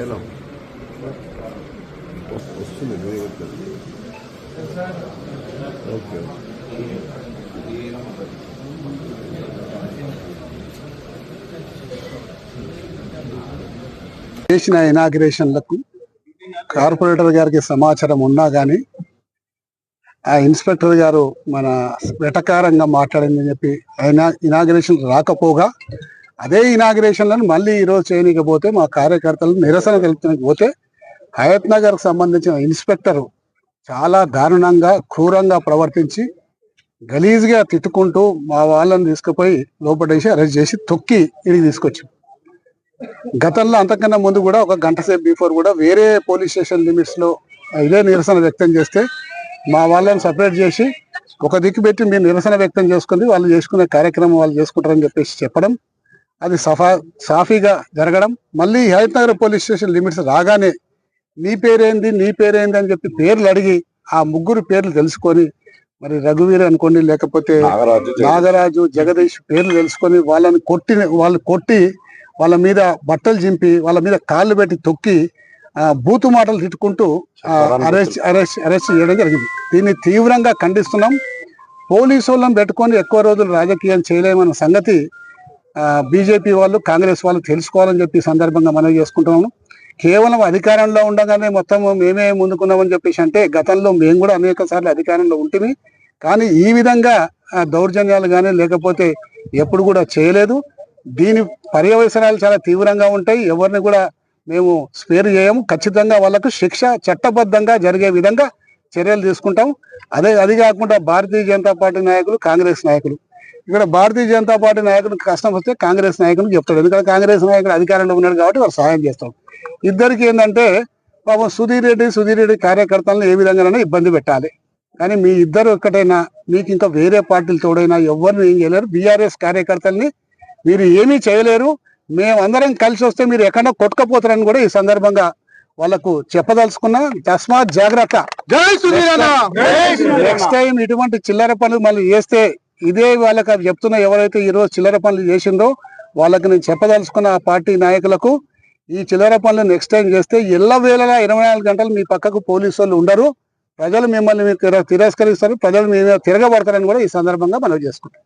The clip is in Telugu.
శ్రీశైలం వస్తుంది ఓకే చేసిన ఇనాగ్రేషన్లకు కార్పొరేటర్ గారికి సమాచారం ఉన్నా కానీ ఆ ఇన్స్పెక్టర్ గారు మన వెటకారంగా మాట్లాడిందని చెప్పి ఆయన ఇనాగ్రేషన్ రాకపోగా అదే ఇనాగ్రేషన్లను మళ్ళీ ఈరోజు చేయనీకపోతే మా కార్యకర్తలు నిరసన తెలుపుతానికి పోతే హయత్ నగర్ సంబంధించిన ఇన్స్పెక్టర్ చాలా దారుణంగా క్రూరంగా ప్రవర్తించి గలీజ్గా తిట్టుకుంటూ మా వాళ్ళని తీసుకుపోయి లోపడేసి అరెస్ట్ చేసి తొక్కి ఇడికి తీసుకొచ్చి గతంలో అంతకన్నా ముందు కూడా ఒక గంట సేపు బిఫోర్ కూడా వేరే పోలీస్ స్టేషన్ లిమిట్స్లో ఇదే నిరసన వ్యక్తం చేస్తే మా వాళ్ళని సపరేట్ చేసి ఒక దిక్కు పెట్టి మీరు నిరసన వ్యక్తం చేసుకుంది వాళ్ళు చేసుకునే కార్యక్రమం వాళ్ళు చేసుకుంటారని చెప్పేసి చెప్పడం అది సఫా సాఫీగా జరగడం. మళ్ళీ Hayathnagar police station limits రాగానే నీ పేరేంది నీ పేరేంది అని చెప్పి పేర్లు అడిగి ఆ ముగ్గురు పేర్లు తెలుసుకొని మరి రఘువీర్ అనుకోండి లేకపోతే నాగరాజు జగదీష్ పేర్లు తెలుసుకొని వాళ్ళని కొట్టి వాళ్ళు కొట్టి వాళ్ళ మీద బట్టలు చింపి వాళ్ళ మీద కాళ్ళు పెట్టి తొక్కి ఆ, బూతు మాటలు తిట్టుకుంటూ అరెస్ట్ అరెస్ట్ అరెస్ట్ చేయడం జరిగింది. దీన్ని తీవ్రంగా ఖండిస్తున్నాం. పోలీసు వాళ్ళని పెట్టుకొని ఎక్కువ రోజులు రాజకీయం చేయలేమన్న సంగతి బీజేపీ వాళ్ళు కాంగ్రెస్ వాళ్ళు తెలుసుకోవాలని చెప్పి సందర్భంగా మనం చేసుకుంటున్నాము. కేవలం అధికారంలో ఉండగానే మొత్తం మేమే ముందుకున్నామని చెప్పేసి అంటే గతంలో మేము కూడా అనేక సార్లు అధికారంలో ఉంటుంది కానీ ఈ విధంగా దౌర్జన్యాలు కానీ లేకపోతే ఎప్పుడు కూడా చేయలేదు. దీని పర్యవసనాలు చాలా తీవ్రంగా ఉంటాయి. ఎవరిని కూడా మేము స్పేర్ చేయము. ఖచ్చితంగా వాళ్ళకు శిక్ష చట్టబద్ధంగా జరిగే విధంగా చర్యలు తీసుకుంటాం అదే అది కాకుండా భారతీయ జనతా పార్టీ నాయకులు కాంగ్రెస్ నాయకులు. ఇక్కడ భారతీయ జనతా పార్టీ నాయకులు కష్టం వస్తే కాంగ్రెస్ నాయకులు చెప్తాడు. ఎందుకంటే కాంగ్రెస్ నాయకుడు అధికారంలో ఉన్నాడు కాబట్టి వారు సహాయం చేస్తాం ఇద్దరికి ఏంటంటే పాపం సుధీర్ రెడ్డి సుధీర్ రెడ్డి కార్యకర్తలను ఏ విధంగానైనా ఇబ్బంది పెట్టాలి. కానీ మీ ఇద్దరు ఒక్కటైనా మీకు ఇంకా వేరే పార్టీలు తోడైనా ఎవరిని ఏం చేయలేరు. బీఆర్ఎస్ కార్యకర్తల్ని మీరు ఏమీ చేయలేరు. మేమందరం కలిసి వస్తే మీరు ఎక్కడో కొట్టుకపోతారని కూడా ఈ సందర్భంగా వాళ్ళకు చెప్పదలుచుకున్నా. తస్మాత్ జాగ్రత్త. నెక్స్ట్ టైం ఇటువంటి చిల్లర పనులు మళ్ళీ చేస్తే ఇదే వాళ్ళకి అది చెప్తున్నా ఎవరైతే ఈ రోజు చిల్లర పనులు చేసిందో వాళ్ళకి నేను చెప్పదలుచుకున్న ఆ పార్టీ నాయకులకు ఈ చిల్లర పనులు నెక్స్ట్ టైం చేస్తే ఎల్ల వేల ఇరవై నాలుగు గంటలు మీ పక్కకు పోలీసు వాళ్ళు ఉండరు. ప్రజలు మిమ్మల్ని మీరు తిరస్కరిస్తారు. ప్రజలు మీ మీద తిరగబడతారని కూడా ఈ సందర్భంగా మనం చేసుకుంటాం